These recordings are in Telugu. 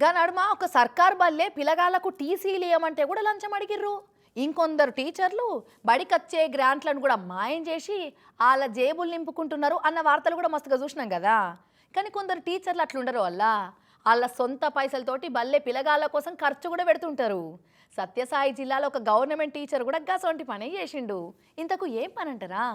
గా నడుమ ఒక సర్కార్ బల్లే పిల్లగాళ్ళకు టీసీలు ఇవ్వమంటే కూడా లంచం అడిగిర్రు. ఇంకొందరు టీచర్లు బడికచ్చే గ్రాంట్లను కూడా మాయం చేసి వాళ్ళ జేబులు నింపుకుంటున్నారు అన్న వార్తలు కూడా మస్తుగా చూసినాం కదా. కానీ కొందరు టీచర్లు అట్లుండరు వల్ల. వాళ్ళ సొంత పైసలతోటి బల్లే పిల్లగాళ్ళ కోసం ఖర్చు కూడా పెడుతుంటారు. సత్యసాయి జిల్లాలో ఒక గవర్నమెంట్ టీచర్ కూడా గసొంటి పని చేసిండు. ఇంతకు ఏం పని అంటారా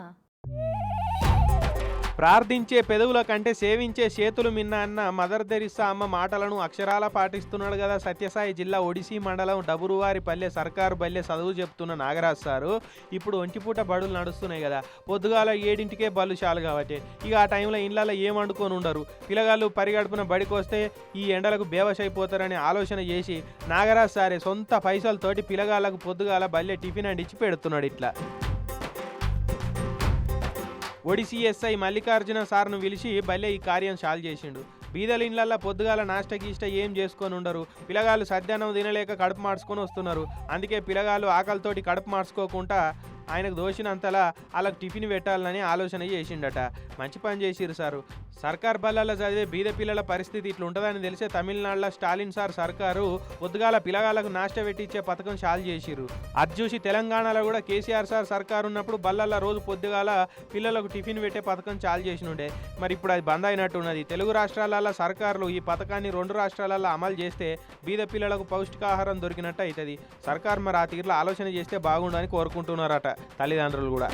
ప్రార్థించే పెదవుల కంటే సేవించే చేతులు మిన్న అన్న మదర్ తెరిస్సా అమ్మ మాటలను అక్షరాల పాటిస్తున్నాడు కదా సత్యసాయి జిల్లా ఒడిసి మండలం డబురువారి పల్లె సర్కారు బల్లె చదువు చెప్తున్న నాగరాజ్ సారు. ఇప్పుడు ఒంటిపూట బడులు నడుస్తున్నాయి కదా. పొద్దుగాల ఏడింటికే బళ్ళు చాలు కాబట్టి. ఇక ఆ టైంలో ఇళ్ళలో ఏం వండుకొని ఉండరు. పిల్లగాళ్ళు పరిగడుపున బడికి వస్తే ఈ ఎండలకు బేవస్ అయిపోతారని ఆలోచన చేసి నాగరాజ్ సారే సొంత పైసలతోటి పిల్లగాళ్ళకు పొద్దుగాల బల్లె టిఫిన్ అండ్ ఇచ్చి పెడుతున్నాడు ఇట్లా. ఒడిసి ఎస్ఐ మల్లికార్జున సార్ను పిలిచి భలే ఈ కార్యం చాలు చేసిండు. బీదల ఇండ్లల్లో పొద్దుగాల నాష్ట గీష్ట ఏం చేసుకొని ఉండరు. పిల్లగాళ్ళు సద్యానం తినలేక కడుపు మార్చుకొని వస్తున్నారు. అందుకే పిల్లగాళ్ళు ఆకలితోటి కడుపు మార్చుకోకుండా ఆయనకు దోషినంతలా వాళ్ళకి టిఫిన్ పెట్టాలని ఆలోచన చేసిండట. మంచి పని చేసిరు సారు. సర్కార్ బల్లాల్లో చదివే బీద పిల్లల పరిస్థితి ఇట్లా ఉంటుందని తెలిసే తమిళనాడులో స్టాలిన్ సార్ సర్కారు పొద్దుగాల పిల్లగాళ్ళకు నాష్ట పెట్టించే పథకం చాలు చేసిరు అది చూసి తెలంగాణలో కూడా కేసీఆర్ సార్ సర్కారు ఉన్నప్పుడు బల్లల్లో రోజు పొద్దుగాల పిల్లలకు టిఫిన్ పెట్టే పథకం చాలు చేసినుండే మరి ఇప్పుడు అది బంద్ అయినట్టున్నది తెలుగు రాష్ట్రాలలో సర్కారులు ఈ పథకాన్ని రెండు రాష్ట్రాలలో అమలు చేస్తే బీద పిల్లలకు పౌష్టికాహారం దొరికినట్టు అవుతుంది సర్కార్ మరి ఆ తీరులో ఆలోచన చేస్తే బాగుండని కోరుకుంటున్నారట. తల్లిదండ్రులు కూడా